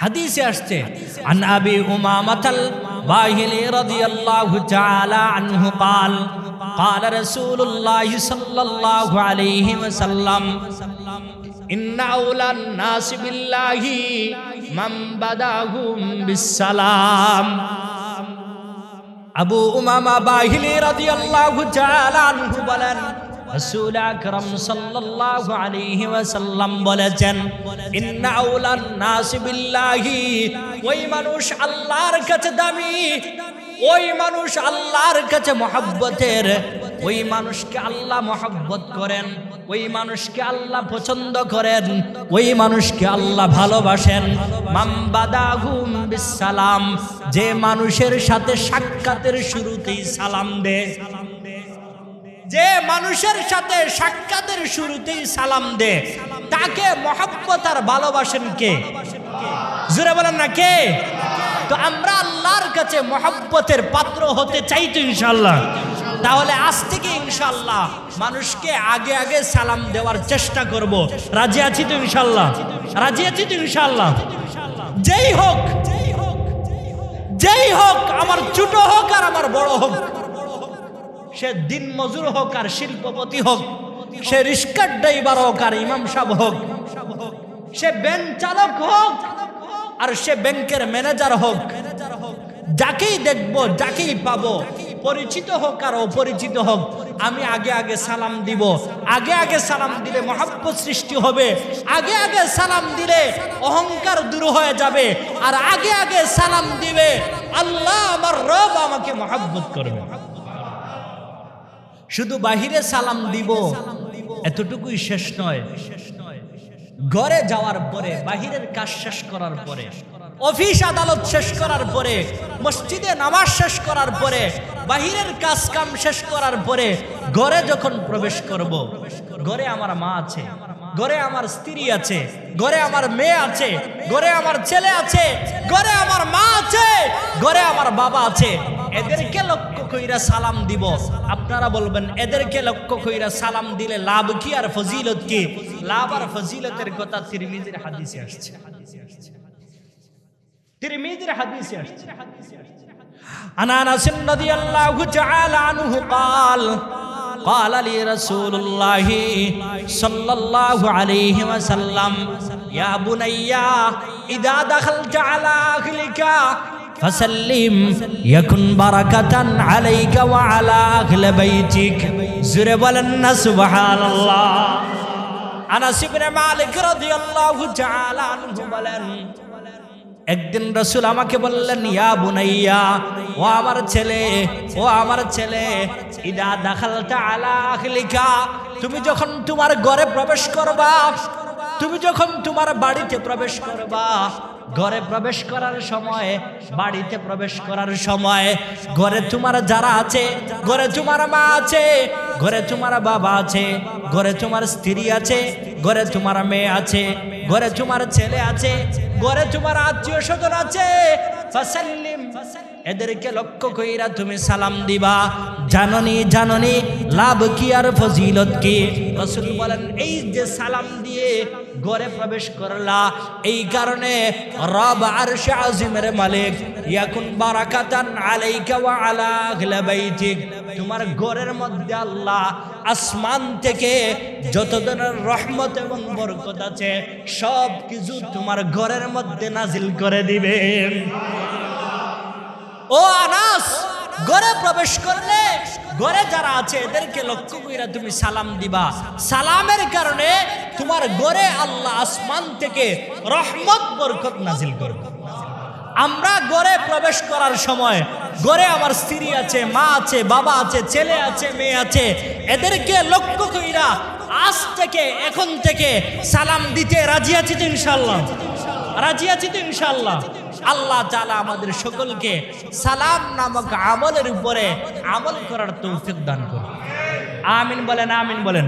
হাদিসে আসছে আন আবি উমামাতাল বাহিলি রাদিয়াল্লাহু তাআলা আনহু قال قال رسول الله صلى الله عليه وسلم إن أولى الناس بالله من بداهم بالسلام আবু উমামা বাহিলি রাদিয়াল্লাহু তাআলা আনহু বলেন রাসূল আকরাম সাল্লাল্লাহু আলাইহি ওয়াসাল্লাম বলেছেন, ইন্না আউলান নাস বিল্লাহি, ওই মানুষ আল্লাহর কাছে দামি, ওই মানুষ আল্লাহর কাছে মহব্বতের, ওই মানুষকে আল্লাহ মহব্বত করেন, ওই মানুষকে আল্লাহ পছন্দ করেন, ওই মানুষকে আল্লাহ ভালোবাসেন। মামবাদাহুম বিসালাম যে মানুষের সাথে সাক্ষাতের শুরুতেই সালাম দেয়। যে মানুষের সাথে সাক্ষাতের শুরুতেই সালাম দে, তাকে মহব্বত আর ভালোবাসেন কে? জুড়ে বলেন না কে? তো আমরা আল্লাহর কাছে মহব্বতের পাত্র হতে চাই তো ইনশাল্লাহ তাহলে আজ থেকে ইনশাল্লাহ মানুষকে আগে আগে সালাম দেওয়ার চেষ্টা করব। রাজি আছি তো ইনশাল্লাহ রাজি আছি তো ইনশাল্লাহ যেই হোক যেই হোক, আমার ছোট হোক আর আমার বড় হোক। সে দিন মজুর হোক আর শিল্পপতি হোক, সে রিস্কার ড্রাইভার হোক আর ইমাম সাহেব হোক, সে ব্যাংক চালক হোক আর সে ব্যাংকের ম্যানেজার হোক, যাকেই দেখব, যাকেই পাবো, পরিচিত হোক আর অপরিচিত হোক, আমি আগে আগে সালাম দিব, আগে আগে সালাম দিলে মহাব্বত সৃষ্টি হবে, আগে আগে সালাম দিলে অহংকার দূর হয়ে যাবে, আর আগে আগে সালাম দিবে, আল্লাহ আমার রব আমাকে মহাব্বত করবে। শুধু বাহিরে সালাম দিব, এতটুকুই শেষ নয়। ঘরে যাওয়ার পরে, বাহিরের কাজ শেষ করার পরে, অফিস আদালত শেষ করার পরে, মসজিদে নামাজ শেষ করার পরে, বাহিরের কাজ কাম শেষ করার পরে, ঘরে যখন প্রবেশ করব, ঘরে আমার মা আছে, ঘরে আমার স্ত্রী আছে, ঘরে আমার মেয়ে আছে, ঘরে আমার ছেলে আছে, ঘরে আমার মা আছে, ঘরে আমার বাবা আছে এদেরকে লক্ষ্য কইরা সালাম দিব আপনারা বলবেন এদেরকে লক্ষ্য কইরা সালাম দিলে লাভ কি আর ফজিলত কি লাভ আর ফজিলতের কথা তিরমিজির হাদিসে আসছে তিরমিজির হাদিসে আসছে عن انس رضي الله تعالى عنه قال قال لي رسول الله صلى الله عليه وسلم يا بني اذا دخلت على اهلك ফাসাল্লিম, ইয়াকুন বারাকাতান আলাইকা ওয়া আলা আহলে বাইতিক। জুরে বলেন না, সুবহানাল্লাহ। আনাস ইবনে মালিক রাদিয়াল্লাহু তাআলা আনহু বলেন, একদিন রসুল আমাকে বললেন, ইয়া বুনাইয়া, ও আমার ছেলে, ও আমার ছেলে, ইদা দাখালতা আলা আখলিকা তুমি যখন তোমার ঘরে প্রবেশ করবা তুমি যখন তোমার বাড়িতে প্রবেশ করবা, ঘরে প্রবেশ করার সময়, বাড়িতে প্রবেশ করার সময়, ঘরে তোমার যারা আছে, ঘরে তোমার মা আছে, ঘরে তোমার বাবা আছে, ঘরে তোমার স্ত্রী আছে, ঘরে তোমার মেয়ে আছে, ঘরে তোমার ছেলে আছে, ঘরে তোমার আত্মীয় স্বজন আছে এদেরকে লক্ষ্য কইরা তুমি সালাম দিবা। জাননি জাননি, লাভ কি আর ফজিলত কি? রসুল বলেন, এই যে সালাম দিয়ে ঘরে প্রবেশ করলা। এই কারণে রব আরশে আজিমের মালিক, ইয়াকুন বারাকাতান আলাইকা ওয়া আলা বাইতিক। তোমার ঘরের মধ্যে আল্লাহ আসমান থেকে যত ধরনের রহমত এবং বরকত আছে সব কিছু তোমার ঘরের মধ্যে নাজিল করে দিবেন ও আনাস, ঘরে প্রবেশ করলে ঘরে যারা আছে, এদেরকে লক্ষ্য কইরা তুমি সালাম দিবা। সালামের কারণে তোমার ঘরে আল্লাহ আসমান থেকে রহমত, বরকত নাজিল করবে। আমরা ঘরে প্রবেশ করার সময় ঘরে আমার স্ত্রী আছে, মা আছে, বাবা আছে, ছেলে আছে, মেয়ে আছে, এদেরকে লক্ষ্য কইরা আজ থেকে, এখন থেকে সালাম দিতে রাজি আছি তো ইনশাল্লাহ রাজি আছি তো ইনশাল্লাহ আল্লাহ তালা আমাদের সকলকে সালাম নামক আমলের উপরে আমল করার তৌফিক দান করুন। আমিন বলেন আমিন বলেন।